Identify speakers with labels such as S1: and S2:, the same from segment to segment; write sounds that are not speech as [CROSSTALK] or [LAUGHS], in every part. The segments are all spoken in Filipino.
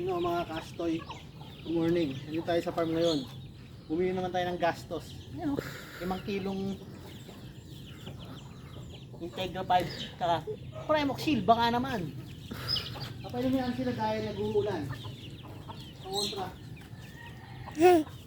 S1: Sino mga kastoy? Good morning. Nandito tayo sa farm ngayon. Bumili naman tayo ng gastos. Yan, oh. Limang kilong Integra 5 ka Primoxil, baka naman. Kapalimuyan sila dahil nag-uulan. Pangontra. [LAUGHS]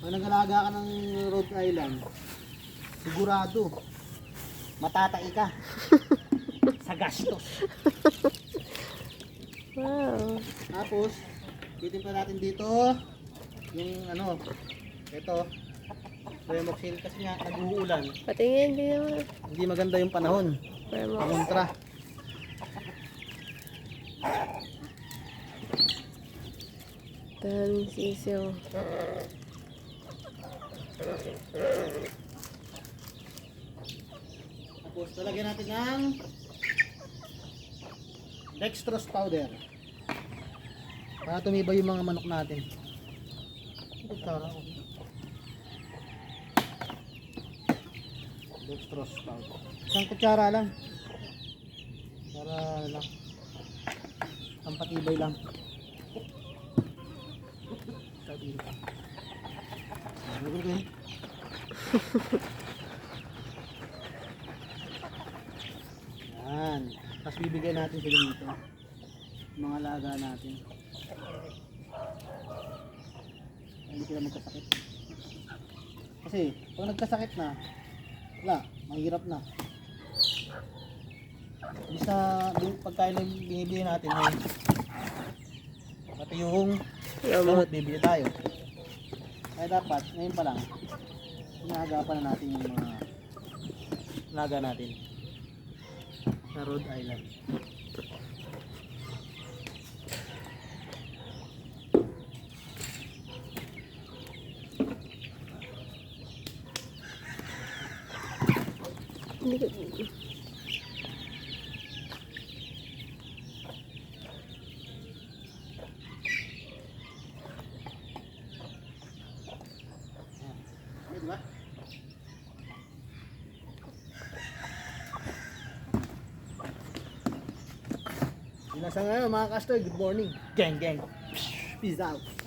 S1: Pag nag-alaga ka ng Rhode Island, sigurado, matatay ka [LAUGHS] sa gastos.
S2: Wow.
S1: Tapos, titimpa natin dito yung ano, ito, Remoxil kasi nga nag-uulan.
S2: Patingin, hindi naman.
S1: Hindi maganda yung panahon.
S2: Pero
S1: Pangontra.
S2: Dami sisiw.
S1: Tapos, talagyan natin ng dextrose powder. Para tumibay yung mga manok natin. Dextrose powder. Isang kutsara lang. Para lang. Ang patibay lang. Sabi [LAUGHS] ko. Ano ko eh? Yan. Tapos bibigyan natin sila dito. Mga laga natin. Hindi sila magkasakit. Kasi, pag nagkasakit na, wala, mahirap na. Bisa, yung pagkain na binibili natin ay pati yung
S2: Gamot.
S1: gamot bibili tayo. Kaya dapat, ngayon pa lang, inaagapan na natin yung mga laga natin sa Rhode Island.
S2: Hindi ko-
S1: Ano, Yun lang sa ngayon mga kastoy. Good morning. Gang gang. Peace out.